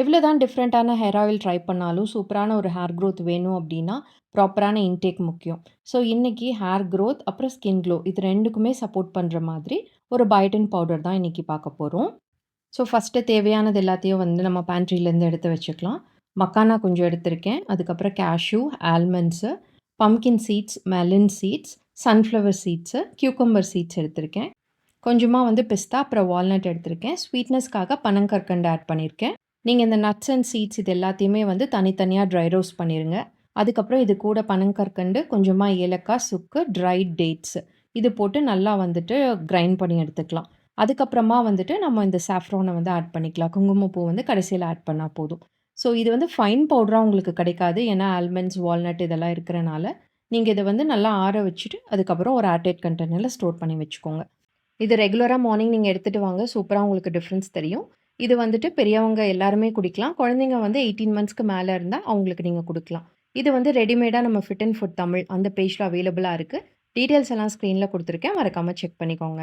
எவ்வளோ தான் டிஃப்ரெண்ட்டான ஹேர் ஆயில் ட்ரை பண்ணாலும் சூப்பரான ஒரு ஹேர் க்ரோத் வேணும் அப்படின்னா ப்ராப்பரான இன்டேக் முக்கியம். ஸோ இன்றைக்கி ஹேர் க்ரோத் அப்புறம் ஸ்கின் க்ளோ இது ரெண்டுக்குமே சப்போர்ட் பண்ணுற மாதிரி ஒரு பயோட்டின் பவுடர் தான் இன்றைக்கி பார்க்க போகிறோம் ஸோ ஃபஸ்ட்டு தேவையானது எல்லாத்தையும் வந்து நம்ம பேண்ட்ரிலேருந்து எடுத்து வச்சுக்கலாம். மக்கானா கொஞ்சம் எடுத்திருக்கேன். அதுக்கப்புறம் cashew almonds pumpkin seeds melon seeds sunflower seeds cucumber seeds எடுத்திருக்கேன். கொஞ்சமாக வந்து பிஸ்தா அப்புறம் வால்நட் எடுத்திருக்கேன். ஸ்வீட்னஸ்க்காக பனங்கற்கண்டு ஆட் பண்ணியிருக்கேன் நீங்கள் இந்த நட்ஸ் அண்ட் சீட்ஸ் இது எல்லாத்தையுமே வந்து தனித்தனியாக ட்ரை ரோஸ்ட் பண்ணிடுங்க அதுக்கப்புறம் இது கூட பனங்கற்கண்டு கொஞ்சமாக ஏலக்காய் சுக்கு ட்ரைட் டேட்ஸ் இது போட்டு நல்லா வந்துட்டு கிரைண்ட் பண்ணி எடுத்துக்கலாம். அதுக்கப்புறமா வந்துட்டு நம்ம இந்த சாஃப்ரோனை வந்து ஆட் பண்ணிக்கலாம். குங்குமப்பூ வந்து கடைசியில் ஆட் பண்ணால் போதும். ஸோ இது வந்து ஃபைன் பவுடராக உங்களுக்கு கிடைக்காது. ஏன்னா ஆல்மண்ட்ஸ் வால்நட் இதெல்லாம் இருக்கிறனால நீங்கள் இதை வந்து நல்லா ஆற வச்சுட்டு அதுக்கப்புறம் ஒரு ஏர்டைட் கண்டெய்னரில் ஸ்டோர் பண்ணி வச்சுக்கோங்க. இது ரெகுலராக மார்னிங் நீங்கள் எடுத்துகிட்டு வாங்க. சூப்பராக உங்களுக்கு டிஃப்ரென்ஸ் தெரியும். இது வந்துட்டு பெரியவங்க எல்லாருமே குடிக்கலாம். குழந்தைங்க வந்து எயிட்டீன் மந்த்ஸ்க்கு மேலே இருந்தால் அவங்களுக்கு நீங்கள் கொடுக்கலாம். இது வந்து ரெடிமேடாக நம்ம ஃபிட் அண்ட் ஃபுட் தமிழ் அந்த பேஜில் அவைலபிளாக இருக்குது டீட்டெயில்ஸ் எல்லாம் ஸ்க்ரீனில் கொடுத்துருக்கேன். மறக்காமல் செக் பண்ணிக்கோங்க.